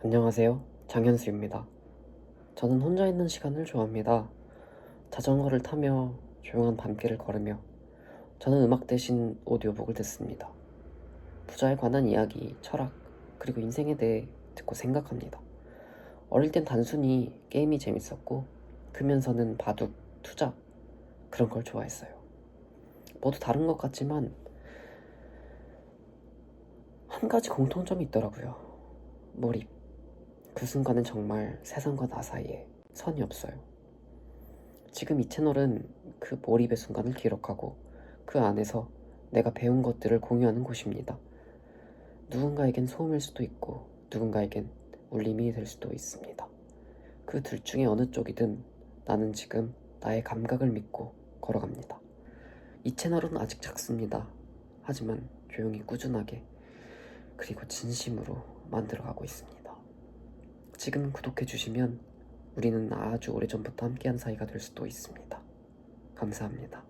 안녕하세요. 장현수입니다. 저는 혼자 있는 시간을 좋아합니다. 자전거를 타며 조용한 밤길을 걸으며 저는 음악 대신 오디오북을 듣습니다. 부자에 관한 이야기, 철학, 그리고 인생에 대해 듣고 생각합니다. 어릴 땐 단순히 게임이 재밌었고 크면서는 바둑, 투자 그런 걸 좋아했어요. 모두 다른 것 같지만 한 가지 공통점이 있더라고요. 몰입. 그 순간은 정말 세상과 나 사이에 선이 없어요. 지금 이 채널은 그 몰입의 순간을 기록하고 그 안에서 내가 배운 것들을 공유하는 곳입니다. 누군가에겐 소음일 수도 있고 누군가에겐 울림이 될 수도 있습니다. 그 둘 중에 어느 쪽이든 나는 지금 나의 감각을 믿고 걸어갑니다. 이 채널은 아직 작습니다. 하지만 조용히 꾸준하게 그리고 진심으로 만들어가고 있습니다. 지금 구독해주시면 우리는 아주 오래전부터 함께한 사이가 될 수도 있습니다. 감사합니다.